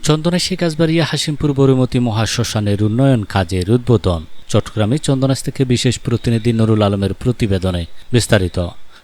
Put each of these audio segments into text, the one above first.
চন্দনাশী কাজবাড়িয়া হাসিমপুর বরুমতি মহাশ্মশানের উন্নয়ন কাজের উদ্বোধন। চট্টগ্রামে চন্দনাশ থেকে বিশেষ প্রতিনিধি নুরুল আলমের প্রতিবেদনে বিস্তারিত।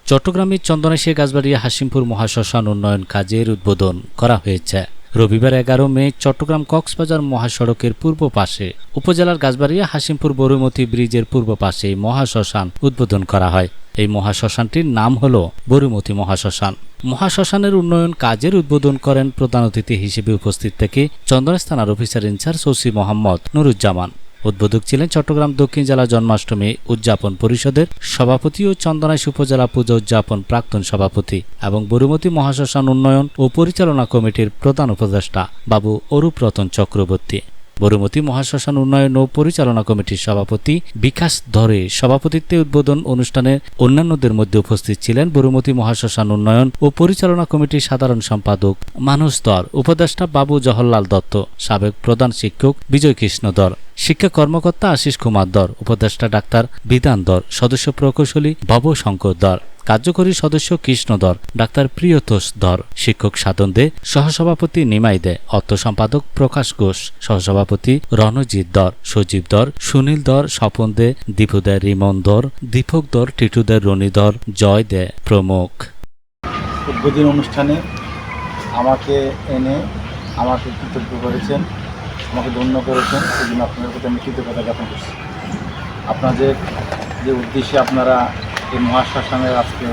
চট্টগ্রামে চন্দনাশী গাছবাড়িয়া হাসিমপুর মহাশ্মশান উন্নয়ন কাজের উদ্বোধন করা হয়েছে। রবিবার এগারো মে চট্টগ্রাম কক্সবাজার মহাসড়কের পূর্ব পাশে উপজেলার গাছবাড়িয়া হাসিমপুর বরুমতি ব্রিজের পূর্ব পাশে মহাশ্মশান উদ্বোধন করা হয়। এই মহাশ্মশানটির নাম হল বরুমতি মহাশ্মশান। মহাশ্মশানের উন্নয়ন কাজের উদ্বোধন করেন প্রধান অতিথি হিসেবে উপস্থিত থেকে চন্দনাশ থানার officer in charge OC Mohammad Nuruzzaman. উদ্বোধক ছিলেন চট্টগ্রাম দক্ষিণ জেলা জন্মাষ্টমী উদযাপন পরিষদের সভাপতি ও চন্দনাইশ উপজেলা পূজা উদযাপন প্রাক্তন সভাপতি এবং বরুমতি মহাশ্মশান উন্নয়ন ও পরিচালনা কমিটির প্রধান উপদেষ্টা বাবু অরূপ রতন চক্রবর্তী। বরুমতি মহাশ্মশান উন্নয়ন ও পরিচালনা কমিটির সভাপতি বিকাশ ধরে সভাপতিত্বে উদ্বোধন অনুষ্ঠানে অন্যান্যদের মধ্যে উপস্থিত ছিলেন বরুমতি মহাশ্মশান উন্নয়ন ও পরিচালনা কমিটির সাধারণ সম্পাদক মানুষ দর উপদেষ্টা বাবু জহরলাল দত্ত, সাবেক প্রধান শিক্ষক বিজয় কৃষ্ণ দর শিক্ষা কর্মকর্তা আশিস কুমার দর, উপদেষ্টা ডাক্তার বিধান দর, সদস্য প্রকৌশলী ভব শঙ্কর দর, কার্যকরী সদস্য কৃষ্ণ দর, ডাক্তার প্রিয়তোষ দর, শিক্ষক সাধন দে, সহসভাপতি নিমাই দে, অর্থ সম্পাদক প্রকাশ ঘোষ, সহসভাপতি রণজিৎ দর, সজীব দর, সুনীল দর, স্বপন দে, দীপু দে, রিমন দর, দীপক দর, টিটু দে, রনি দর, জয় দে, প্রমুখ। উদ্বোধনী অনুষ্ঠানে আমাকে এনে আমাকে কৃতজ্ঞ করেছেন। আমাকে ধন্য করেছেন। সেই জন্য আপনাদের প্রতি আমি কৃতজ্ঞতা জ্ঞাপন করছি। আপনাদের যে উদ্দেশ্যে আপনারা এই মহাশ্মশানের আজকে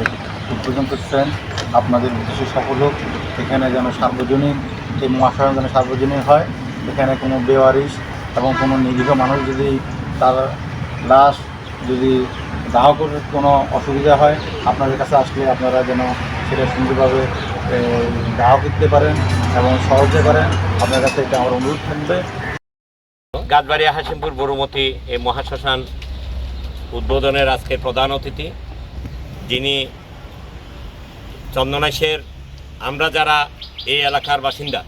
উদ্বোধন করছেন আপনাদের উদ্দেশ্য সফল হোক, এখানে যেন সার্বজনীন, এই মহাশ্মশান যেন সার্বজনীন হয়, এখানে কোনো বেওয়ারিশ এবং কোনো নিরীহ মানুষ যদি তার লাশ যদি দাহ করে কোনো অসুবিধা হয়, আপনাদের কাছে আসলে আপনারা যেন সেটা সুন্দরভাবে দাহ করতে পারেন। এবং সহজে পারেন আপনার কাছে এটা আমার অনুরোধ থাকবে। গাছবাড়িয়া হাসিমপুর বড়ুমতি এই মহাশ্মশান উদ্বোধনের আজকে প্রধান অতিথি, যিনি চন্দনাইশের আমরা যারা এই এলাকার বাসিন্দা,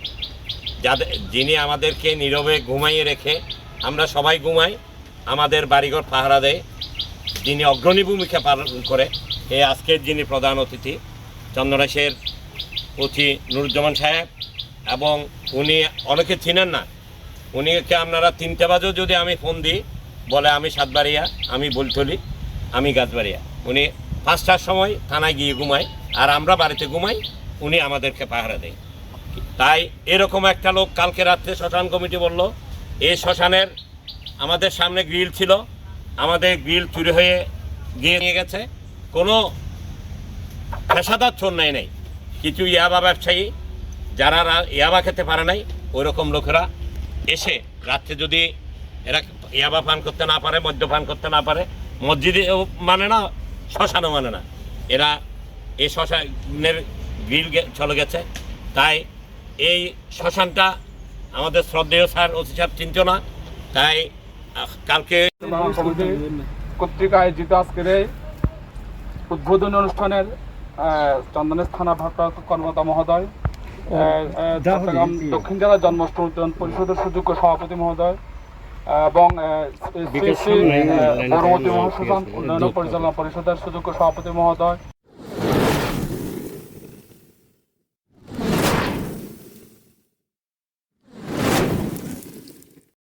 যাদের যিনি আমাদেরকে নীরবে ঘুমাইয়ে রেখে আমরা সবাই ঘুমাই, আমাদের বাড়িঘর পাহারা দেয়। যিনি অগ্রণী ভূমিকা পালন করে এই আজকের যিনি প্রধান অতিথি চন্দনাইশের অতি নুরুজ্জামান সাহেব। এবং উনি, অনেকে চিনেন না। উনিকে আপনারা তিনটে বাজেও যদি আমি ফোন দিই, বলে আমি সাতবাড়িয়া, আমি বলতলি, আমি গাছবাড়িয়া। উনি পাঁচটার সময় থানায় গিয়ে ঘুমাই আর আমরা বাড়িতে ঘুমাই, উনি আমাদেরকে পাহারা দেয়। তাই এরকম একটা লোক কালকে রাত্রে শ্মশান কমিটি বলল, এই শ্মশানের আমাদের সামনে গ্রিল ছিল, আমাদের গ্রিল চুরি হয়ে গিয়ে নিয়ে গেছে, কোনো পেশাদার চোর নাই নেই। কিছু ইয়াবা ব্যবসায়ী যারা ইয়াবা খেতে পারে নাই ওই রকম লোকেরা এসে রাত্রে যদি এরা ইয়াবা পান করতে না পারে মদ্যপান করতে না পারে মসজিদে মানে না শ্মশানও মানে না। এরা এই শ্মশানের গ্রিল চলে গেছে। তাই এই শ্মশানটা আমাদের শ্রদ্ধেয় স্যার ওসি সাহেব চিনত না। তাই কালকে কর্তৃক আয়োজিত আজকের এই উদ্বোধনী অনুষ্ঠানের আহ, চন্দনেশ থানা ভারপ্রাপ্ত কর্মকর্তা মহোদয় চট্টগ্রাম দক্ষিণ জেলা জন্মাষ্টম উদ্যান পরিষদের সুযোগ্য সভাপতি মহোদয় এবং আহ, শ্রী শ্রী, পরবর্তী মহাশাসন উন্নয়ন পরিচালনা পরিষদের সুযোগ্য সভাপতি মহোদয়